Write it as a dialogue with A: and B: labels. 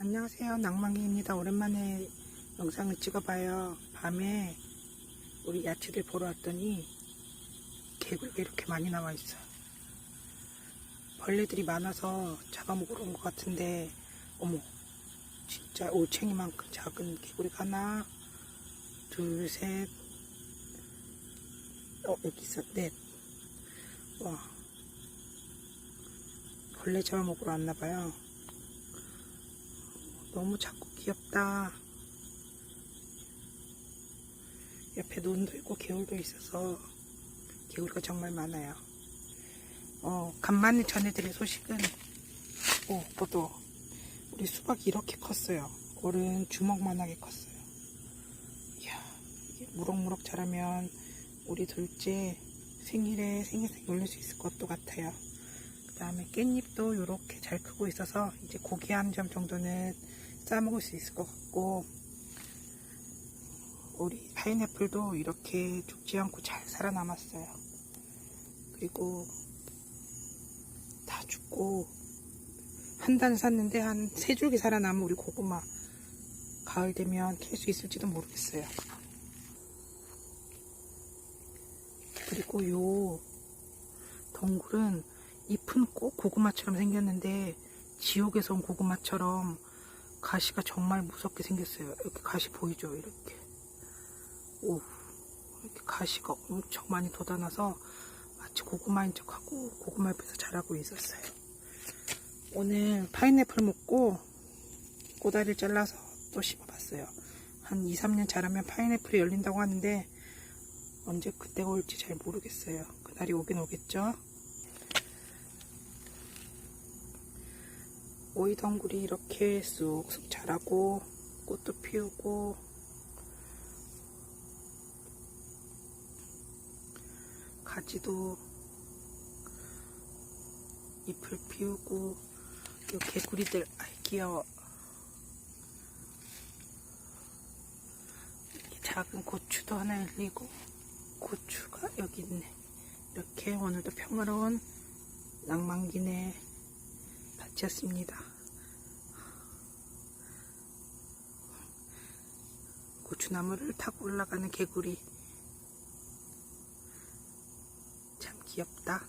A: 안녕하세요. 낭만기입니다. 오랜만에 영상을 찍어봐요. 밤에 우리 야채들 보러 왔더니 개구리가 이렇게 많이 나와 있어요. 벌레들이 많아서 잡아먹으러 온 것 같은데 어머 진짜 올챙이만큼 작은 개구리가 하나 둘셋 어 여기 있어 넷와 벌레 잡아먹으러 왔나봐요. 너무 작고 귀엽다. 옆에 논도 있고 개울도 있어서 개구리가 정말 많아요. 어, 간만에 전해드린 소식은 오, 보도 우리 수박이 이렇게 컸어요. 올은 주먹만하게 컸어요. 이야, 무럭무럭 자라면 우리 둘째 생일에 생일상 올릴 수 있을 것도 같아요. 그 다음에 깻잎도 이렇게 잘 크고 있어서 이제 고기 한 점 정도는 싸먹을 수 있을 것 같고 우리 파인애플도 이렇게 죽지 않고 잘 살아남았어요. 그리고 다 죽고 한 단 샀는데 한 세 줄기 살아남은 우리 고구마 가을 되면 캘 수 있을지도 모르겠어요. 그리고 요 덩굴은 잎은 꼭 고구마처럼 생겼는데 지옥에서 온 고구마처럼 가시가 정말 무섭게 생겼어요. 이렇게 가시 보이죠? 이렇게. 오, 이렇게 가시가 엄청 많이 돋아나서 마치 고구마인 척하고 고구마 옆에서 자라고 있었어요. 오늘 파인애플 먹고 꼬다리를 잘라서 또 심어봤어요. 한 2, 3년 자라면 파인애플이 열린다고 하는데 언제 그때가 올지 잘 모르겠어요. 그날이 오긴 오겠죠? 오이 덩굴이 이렇게 쑥쑥 자라고 꽃도 피우고. 가지도 잎을 피우고. 요 개구리들 아이 귀여워. 작은 고추도 하나 열리고 고추가 여기 있네. 이렇게 오늘도 평화로운 낭만기네 밭이었습니다 고추나무를 타고 올라가는 개구리 참 귀엽다.